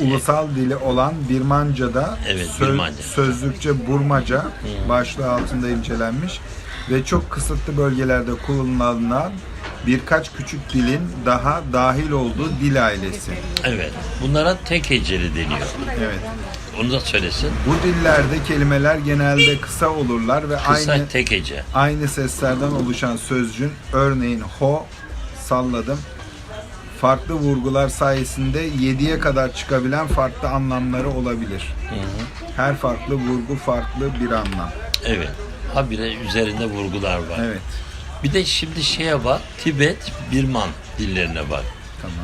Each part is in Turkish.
ulusal dili olan Birmanca'da Evet, söz- Birmanca. sözlükçe Burmaca başlığı altında incelenmiş ve çok kısıtlı bölgelerde kullanılan birkaç küçük dilin daha dahil olduğu dil ailesi. Evet. Bunlara tek heceli deniyor. Evet. Onu da söylesin. Bu dillerde kelimeler genelde kısa olurlar ve Kısa aynı tek hece. aynı seslerden oluşan sözcüğün örneğin ho salladım farklı vurgular sayesinde 7'ye kadar çıkabilen farklı anlamları olabilir. Her farklı vurgu farklı bir anlam. Evet. Habire üzerinde vurgular var. Evet. Bir de şimdi şeye bak. Tibet, Birman dillerine bak. Tamam.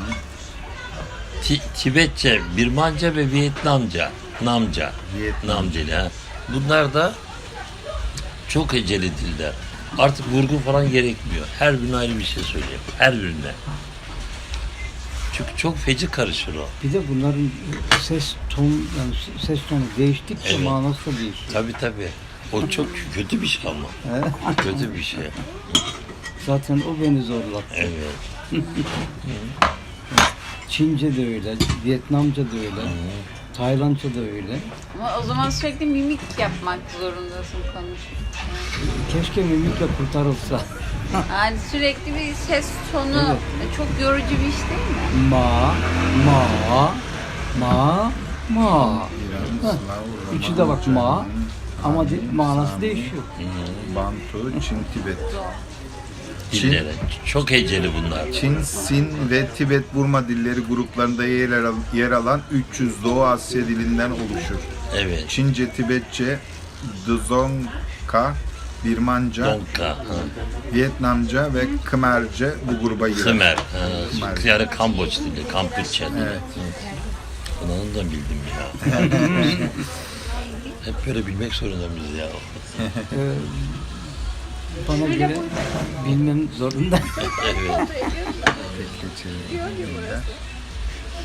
Ti- Tibetçe, Birmanca ve Vietnamca, Namca, Vietnam. Namceli ha. Bunlar da çok heceli diller. Artık vurgu falan gerekmiyor. Her birine ayrı bir şey söylüyor. Her birine. Çünkü çok feci karışır o. Bir de bunların ses ton yani ses tonu değiştikçe Evet. manası da değişiyor. Tabi tabi. O çok kötü bir şey ama. He? Kötü bir şey. Zaten o beni zorlattı. Evet. Çince de öyle, Vietnamca da öyle, Taylandca da öyle. Ama o zaman sürekli mimik yapmak zorundasın konuşurken. Keşke mimikle kurtarılsa. Yani sürekli bir ses tonu Evet. çok yorucu bir iş değil mi? Ma, ma, ma, ma. Slav, Üçü de bak ma ama de- manası değişiyor. Bantu, Çin, Tibet. Çin, Dillere. Çok heceli bunlar. Çin, Sin ve Tibet Burma dilleri gruplarında yer, al- yer alan 300 Doğu Asya dilinden oluşur. Evet. Çince, Tibetçe, Dzongkha, Birmanca, Donka. ha. Vietnamca ve Khmerce bu gruba girer. Khmer. Khmer. Ha. Yani Kamboç dili, Kampuçya dili. Evet. Bunu da bildim ya. Hep böyle bilmek zorunda mıyız ya? Bana göre bilmem zorunda. Evet.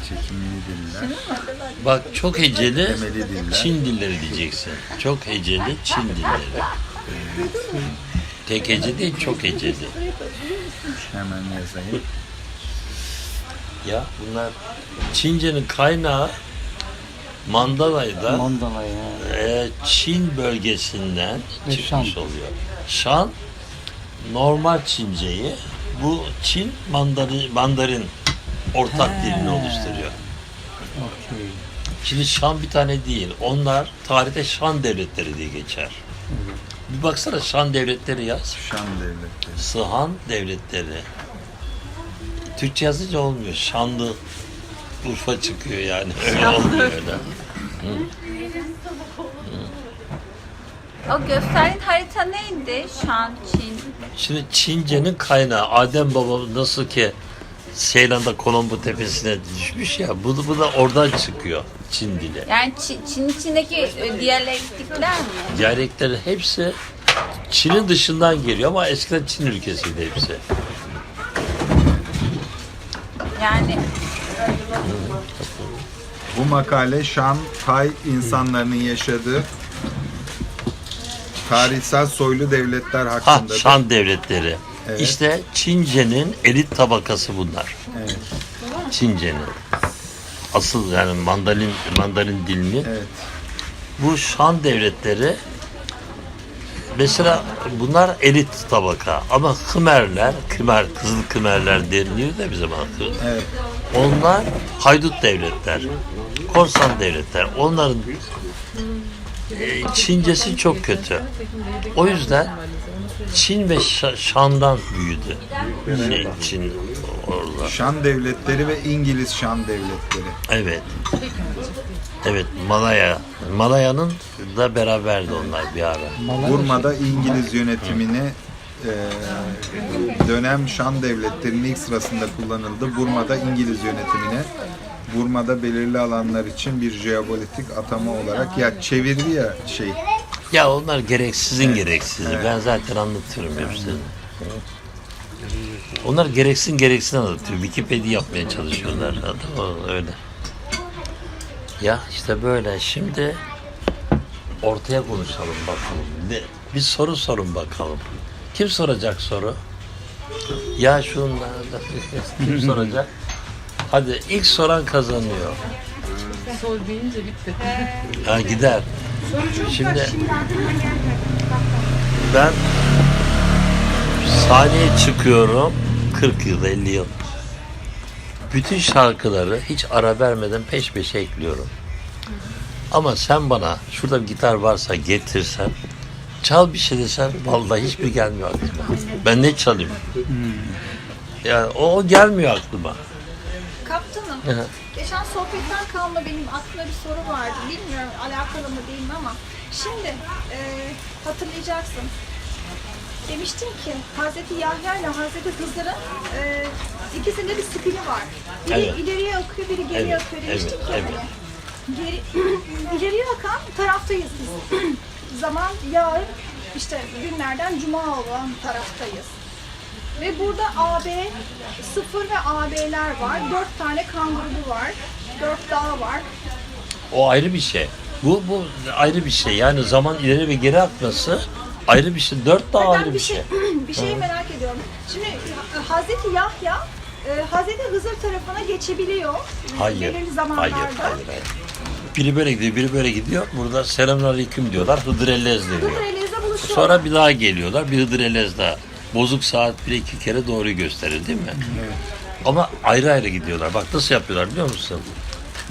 Çekimli diller, Bak çok heceli temeli diller. Çin dilleri diyeceksin. Çok heceli Çin dilleri. Tek hece değil, çok heceli. Hemen yazayım. Ya bunlar Çince'nin kaynağı Mandalay'da Mandala ya. e, Çin bölgesinden Ve çıkmış Şan. oluyor. Şan normal Çince'yi bu Çin Mandarin, Mandarin ortak dilini oluşturuyor. Okey. Şimdi Şan bir tane değil. Onlar tarihte Şan devletleri diye geçer. Bir baksana Şan devletleri yaz. Şam devletleri. Sıhan devletleri. Türkçe yazınca olmuyor. Şanlı Urfa çıkıyor yani. Öyle olmuyor öyle. O gösterdiğin harita neydi? Şan, Çin. Şimdi Çince'nin kaynağı Adem Baba nasıl ki Seylan'da Kolombo tepesine düşmüş ya bu, bu da oradan çıkıyor Çin dili. Yani Çin, Çin içindeki e, diyalektikler mi? Diyaleklerin hepsi Çin'in dışından geliyor ama eskiden Çin ülkesiydi hepsi. Yani Bu makale Şan, Tay insanlarının yaşadığı tarihsel soylu devletler Ha hakkındadır. Şan devletleri. Evet. İşte Çince'nin elit tabakası bunlar. Evet, Çince'nin. Asıl yani mandalin mandalin dilini. evet. Bu Şan devletleri mesela bunlar elit tabaka ama Khmerler, Khmer, Kızıl Khmerler deniliyor da bize bakıyor. Evet. Onlar haydut devletler, korsan devletler. Onların e, Çincesi çok kötü. O yüzden Çin ve Şa- Şan'dan büyüdü. Şey, Çin orada. Şan devletleri ve İngiliz Şan devletleri. Evet. Evet Malaya. Malaya'nın da beraberdi onlar bir ara. Burma'da İngiliz yönetimini e, dönem Şan devletlerinin ilk sırasında kullanıldı. Burma'da İngiliz yönetimine Burma'da belirli alanlar için bir jeopolitik atama olarak ya çevirdi ya şey Ya onlar gereksizin gereksizi. Evet. Ben zaten anlatıyorum hepsini. Onlar gereksin gereksin anlatıyor. Wikipedia yapmaya çalışıyorlar. Tamam öyle. Ya işte böyle. Şimdi ortaya konuşalım bakalım. Ne, bir soru sorun bakalım. Kim soracak soru? Ya şunlar kim soracak? Hadi ilk soran kazanıyor. Sol deyince bitti. Ha, gider. Şimdi ben sahneye çıkıyorum 40 yıl 50 yıl. Bütün şarkıları hiç ara vermeden peş peşe ekliyorum. Ama sen bana şurada bir gitar varsa getirsen çal bir şey desen vallahi hiçbir gelmiyor aklıma. Ben ne çalayım? Yani o, o gelmiyor aklıma. Kaptanım, Hı geçen sohbetten kalma benim aklımda bir soru vardı. Bilmiyorum alakalı mı değil mi ama şimdi e, hatırlayacaksın. Demiştim ki Hazreti Yahya ile Hazreti Hızır'ın e, ikisinde bir spini var. Biri Evet. ileriye akıyor, biri geriye Evet, akıyor demiştim evet, ki. evet. hani, Geri, ileriye akan taraftayız biz. Zaman yarın işte günlerden cuma olan taraftayız. Ve burada AB, sıfır ve AB'ler var. Dört tane kan grubu var. Dört dağ var. O ayrı bir şey. Bu bu ayrı bir şey. Yani zaman ileri ve geri akması ayrı bir şey. Dört daha Ben ayrı bir şey, şey. bir şeyi merak ediyorum. Şimdi Ha- Hazreti Yahya e, Hazreti Hızır tarafına geçebiliyor. Hayır. Belirli Hayır, zamanlarda. hayır, hayır. Biri böyle gidiyor, biri böyle gidiyor. Burada selamünaleyküm diyorlar. Hıdır Ellez Hızır deniyor. Elez'le buluşuyor. Sonra bir daha geliyorlar. Bir Hıdır Ellez daha. Bozuk saat bir iki kere doğruyu gösterir değil mi? Ama ayrı ayrı gidiyorlar. Bak nasıl yapıyorlar biliyor musun?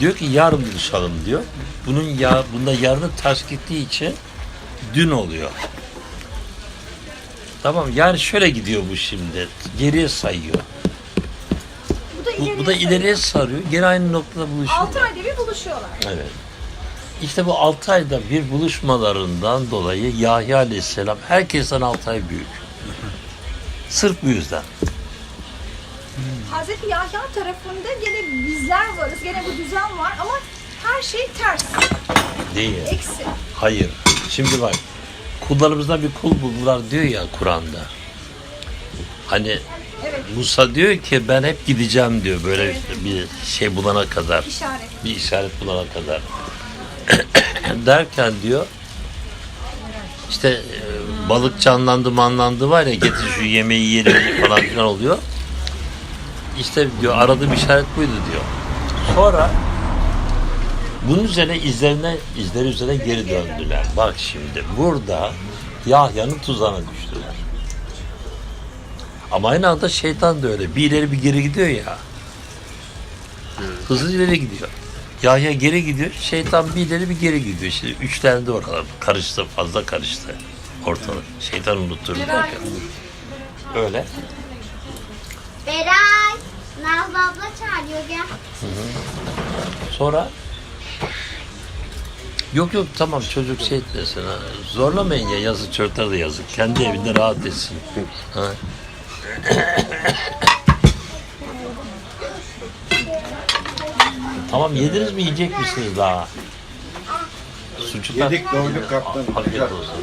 Diyor ki yarın buluşalım diyor. Bunun ya bunda yarını ters gittiği için dün oluyor. Tamam yani şöyle gidiyor bu şimdi. Geriye sayıyor. bu da Bu, ileriye, bu da ileriye sarıyor. Geri aynı noktada buluşuyor. 6 ayda bir buluşuyorlar. Evet. İşte bu 6 ayda bir buluşmalarından dolayı Yahya Aleyhisselam herkesten 6 ay büyük. Sırf bu yüzden. Hazreti Yahya tarafında gene bizler varız. Gene bu düzen var ama her şey ters. Değil. Eksi. Hayır. Şimdi bak. Kullarımızdan bir kul buldular diyor ya Kur'an'da. Hani Evet. Musa diyor ki ben hep gideceğim diyor böyle bir şey bulana kadar. işaret. bir işaret bulana kadar. Derken diyor işte e, balık canlandı manlandı var ya getir şu yemeği yiyelim falan filan oluyor. İşte diyor aradığım işaret buydu diyor. Sonra bunun üzerine izlerine izleri üzerine geri döndüler. Bak şimdi burada Yahya'nın tuzağına düştüler. Ama aynı anda şeytan da öyle. Bir ileri bir geri gidiyor ya. Hızlı ileri gidiyor. Yahya geri gidiyor. Şeytan bir ileri bir geri gidiyor. Şimdi üçlendi oralar. Karıştı. Fazla karıştı. Ortalık. Şeytan unutturdu derken. Öyle. Beray, Nazlı abla çağırıyor gel. Sonra Yok yok tamam çocuk şey etmesin ha. Zorlamayın ya yazık çocuklar da yazık. Kendi evinde rahat etsin. Ha. tamam yediniz mi yiyecek misiniz daha? Sucuklar. Yedik doyduk kaptan. Afiyet olsun.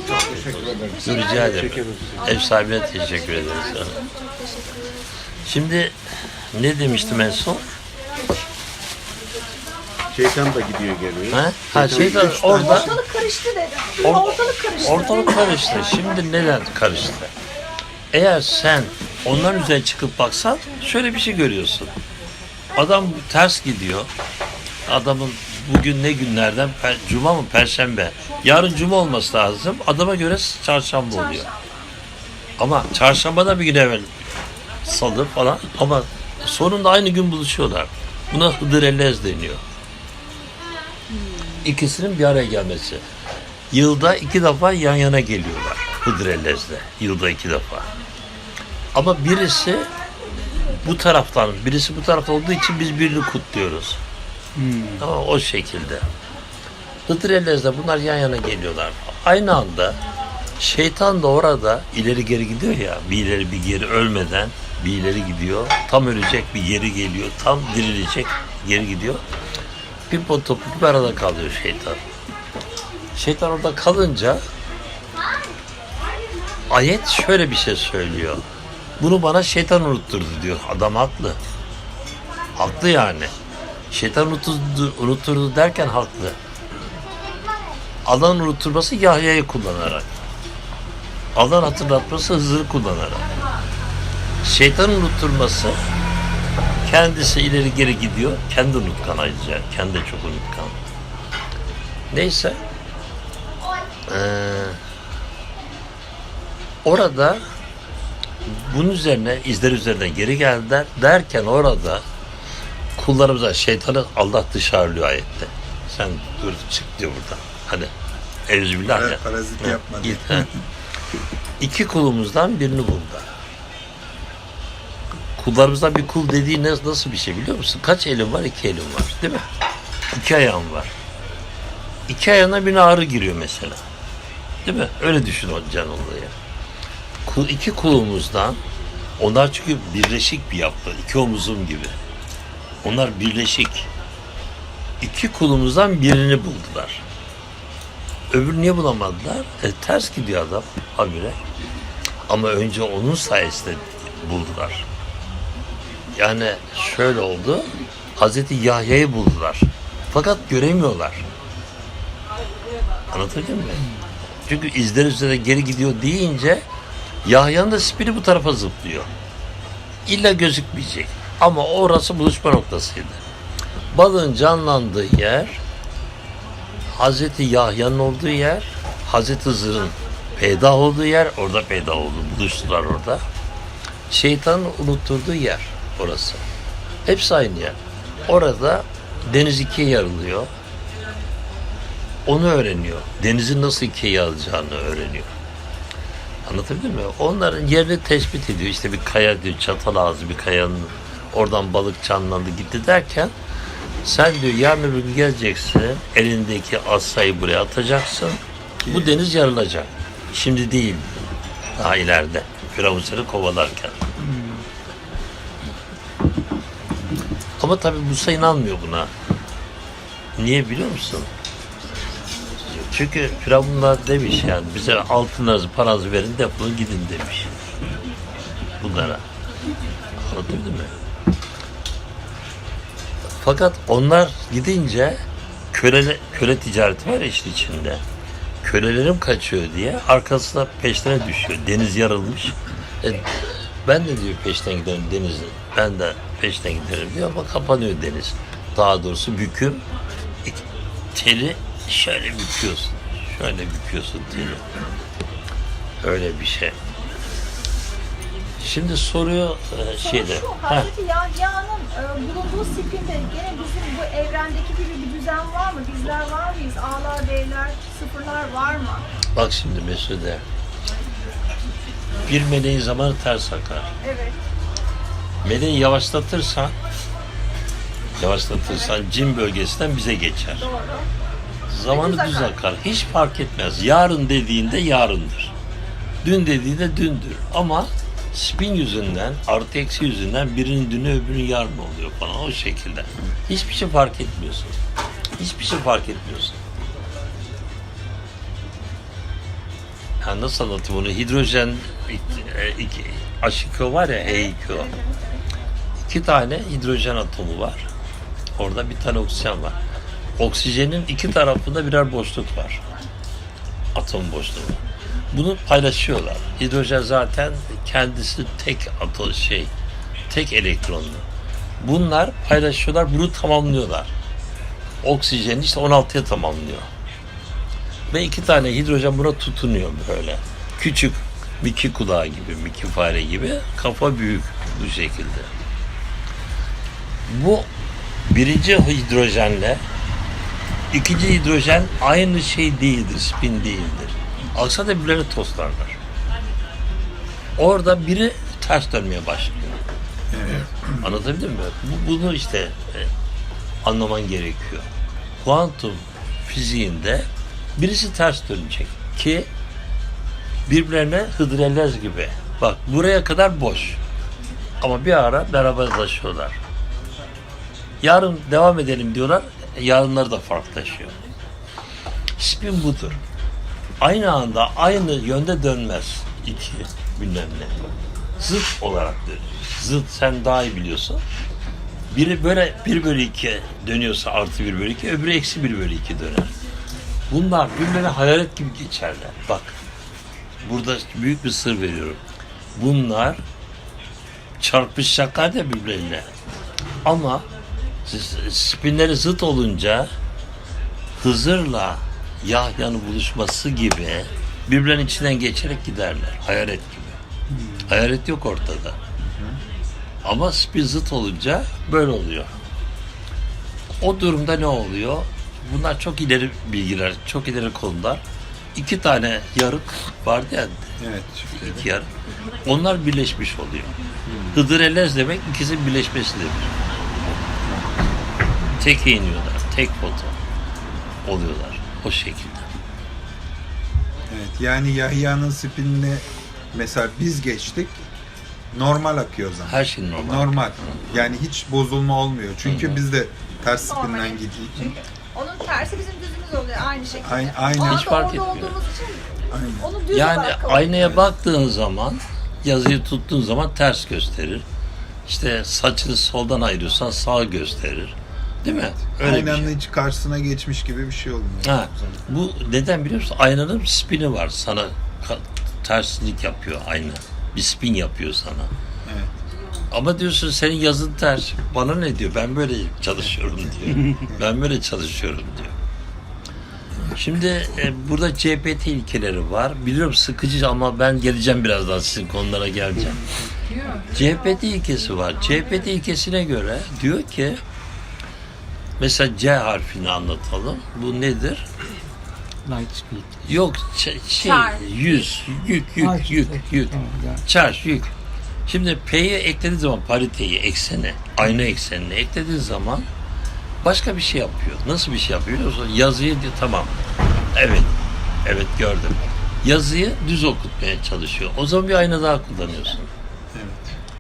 Teşekkür ederim. Rica ederim. Ev sahibine teşekkür ederiz. Şimdi ne demiştim en son? Şeytan da gidiyor geliyor. Ha, ha şeytan orada Ortalık karıştı dedim. Or- Ortalık karıştı. Ortalık karıştı. Şimdi neden karıştı? Eğer sen onların üzerine çıkıp baksan şöyle bir şey görüyorsun. Adam ters gidiyor. Adamın bugün ne günlerden? Per- Cuma mı? Perşembe. Yarın cuma olması lazım. Adama göre çarşamba oluyor. Ama çarşambada bir gün evvel salı falan ama sonunda aynı gün buluşuyorlar. Buna Hıdır Ellez deniyor. İkisinin bir araya gelmesi. Yılda iki defa yan yana geliyorlar Hıdrellez'de. Yılda iki defa. Ama birisi bu taraftan, birisi bu tarafta olduğu için biz birini kutluyoruz. Ama o şekilde. Hıdrellez'de bunlar yan yana geliyorlar. Aynı anda şeytan da orada ileri geri gidiyor ya. Bir ileri bir geri ölmeden bir ileri gidiyor. Tam ölecek bir geri geliyor. Tam dirilecek geri gidiyor. Pimpon topu gibi arada kalıyor şeytan. Şeytan orada kalınca ayet şöyle bir şey söylüyor. Bunu bana şeytan unutturdu diyor. Adam haklı. Haklı yani. Şeytan unutturdu, unutturdu derken haklı. Allah'ın unutturması Yahya'yı kullanarak. Allah'ın hatırlatması Hızır'ı kullanarak. Şeytanın unutturması Kendisi ileri geri gidiyor. Kendi unutkan ayrıca. Kendi çok unutkan. Neyse. Ee, orada bunun üzerine izler üzerine geri geldiler. Derken orada kullarımıza şeytanı Allah dışarılıyor ayette. Sen dur çık diyor buradan. Hadi. Euzübillah ya. Parazit yapma ha. İki kulumuzdan birini buldular. Kullarımızdan bir kul dediği nasıl bir şey biliyor musun? Kaç elim var? İki elim var. Değil mi? İki ayağım var. İki ayağına bir ağrı giriyor mesela. Değil mi? Öyle düşün o can olayı. Kul, iki kulumuzdan onlar çünkü birleşik bir yapı. iki omuzum gibi. Onlar birleşik. İki kulumuzdan birini buldular. Öbürü niye bulamadılar? E, ters gidiyor adam habire. Ama önce onun sayesinde buldular. Yani şöyle oldu. Hazreti Yahya'yı buldular. Fakat göremiyorlar. Anlatabildim mi? Çünkü izler üzerine geri gidiyor deyince Yahya'nın da spiri bu tarafa zıplıyor. İlla gözükmeyecek. Ama orası buluşma noktasıydı. Balığın canlandığı yer Hazreti Yahya'nın olduğu yer, Hazreti Hızır'ın peydah olduğu yer, orada peydah oldu. Buluştular orada. Şeytanın unutturduğu yer orası. Hepsi aynı yer. Orada deniz ikiye yarılıyor. Onu öğreniyor. Denizin nasıl ikiye yarılacağını öğreniyor. Anlatabildim mi? Onların yerini tespit ediyor. İşte bir kaya diyor, çatal ağzı bir kayanın oradan balık canlandı gitti derken sen diyor yarın öbür gün geleceksin, elindeki asayı buraya atacaksın. Bu deniz yarılacak. Şimdi değil, daha ileride. Firavun seni kovalarken. Ama tabii Musa inanmıyor buna. Niye biliyor musun? Çünkü Firavunlar demiş yani bize altınlarınızı paranızı verin defolun gidin demiş. Bunlara. Anlatabildim mi? Fakat onlar gidince köle, köle ticareti var işin içinde. Kölelerim kaçıyor diye arkasına peşlerine düşüyor. Deniz yarılmış. E, ben de diyor peşten giderim denizin. Ben de peşten giderim diyor ama kapanıyor deniz. Daha doğrusu büküm. İ- Teli şöyle büküyorsun. Şöyle büküyorsun teli. Öyle bir şey. Şimdi soruyor e, şeyde. Şu Yahya'nın e, bulunduğu sipinde gene bizim bu evrendeki gibi bir düzen var mı? Bizler var mıyız? A'lar, B'ler, sıfırlar var mı? Bak şimdi Mesude. Bir meleğin zamanı ters akar. Evet. Meleği yavaşlatırsan yavaşlatırsan cin bölgesinden bize geçer. Doğru. Zamanı Düz akar. akar. Hiç fark etmez. Yarın dediğinde yarındır. Dün dediğinde dündür. Ama spin yüzünden, artı eksi yüzünden birinin dünü öbürünün yarın oluyor falan o şekilde. Hiçbir şey fark etmiyorsun. Hiçbir şey fark etmiyorsun. Ya nasıl anlatayım bunu? Hidrojen e, iki, H2O var ya H2O. İki tane hidrojen atomu var. Orada bir tane oksijen var. Oksijenin iki tarafında birer boşluk var. Atom boşluğu. Bunu paylaşıyorlar. Hidrojen zaten kendisi tek atom şey, tek elektronlu. Bunlar paylaşıyorlar, bunu tamamlıyorlar. Oksijeni işte 16'ya tamamlıyor. Ve iki tane hidrojen buna tutunuyor böyle. Küçük Mickey kulağı gibi, Mickey fare gibi. Kafa büyük bu şekilde. Bu birinci hidrojenle ikinci hidrojen aynı şey değildir, spin değildir. Aksa da birbirlerini toslarlar. Orada biri ters dönmeye başlıyor. Anlatabildim mi? Bu, bunu işte e, anlaman gerekiyor. Kuantum fiziğinde birisi ters dönecek ki birbirlerine hıdrellez gibi. Bak buraya kadar boş. Ama bir ara beraberleşiyorlar. Yarın devam edelim diyorlar. Yarınlar da farklılaşıyor. Spin budur. Aynı anda aynı yönde dönmez. iki bilmem ne. Zıt olarak dönüyor. Zıt sen daha iyi biliyorsun. Biri böyle 1 bölü 2 dönüyorsa artı 1 bölü 2, öbürü eksi 1 bölü 2 döner. Bunlar birbirine hayalet gibi geçerler. Bak, burada büyük bir sır veriyorum. Bunlar çarpışacaklar da birbirlerine. Ama spinleri zıt olunca Hızır'la Yahya'nın buluşması gibi birbirlerinin içinden geçerek giderler. Hayalet gibi. Hayalet yok ortada. Ama spin zıt olunca böyle oluyor. O durumda ne oluyor? Bunlar çok ileri bilgiler, çok ileri konular. İki tane yarık vardı ya, Evet. iki yarık. Onlar birleşmiş oluyor. Hıdır Ellez demek ikisinin birleşmesi demek. Tek iniyorlar, tek foto oluyorlar o şekilde. Evet. Yani Yahya'nın spinini mesela biz geçtik. Normal akıyor zaman. Her şey normal. Normal. Yani hiç bozulma olmuyor. Çünkü biz de ters spinden gidiyor. Onun tersi bizim düzümüz oluyor aynı şekilde. Aynen- aynen. O anda Hiç fark orada etmiyor. olduğumuz için Aynen. onu düz Yani olarak kabul aynaya baktığın zaman yazıyı tuttuğun zaman ters gösterir. İşte saçını soldan ayırıyorsan sağ gösterir. Değil mi? Öyle bir Aynanın şey. hiç karşısına geçmiş gibi bir şey olmuyor. Ha, bu neden biliyor musun? Aynanın spini var. Sana terslik yapıyor ayna. Bir spin yapıyor sana. Evet. Ama diyorsun senin yazın ters. Bana ne diyor? Ben böyle çalışıyorum diyor. ben böyle çalışıyorum diyor. Şimdi e, burada CPT ilkeleri var. Biliyorum sıkıcı ama ben geleceğim birazdan sizin konulara geleceğim. CPT ilkesi var. CPT ilkesine göre diyor ki mesela C harfini anlatalım. Bu nedir? Light speed. Yok ç- şey Çar. yüz yük yük Ay, yük yük çarj yük. Şimdi P'yi eklediğin zaman pariteyi ekseni aynı eksenini eklediğin zaman başka bir şey yapıyor. Nasıl bir şey yapıyor? Yazıyı diyor tamam. Evet. Evet gördüm. Yazıyı düz okutmaya çalışıyor. O zaman bir ayna daha kullanıyorsun.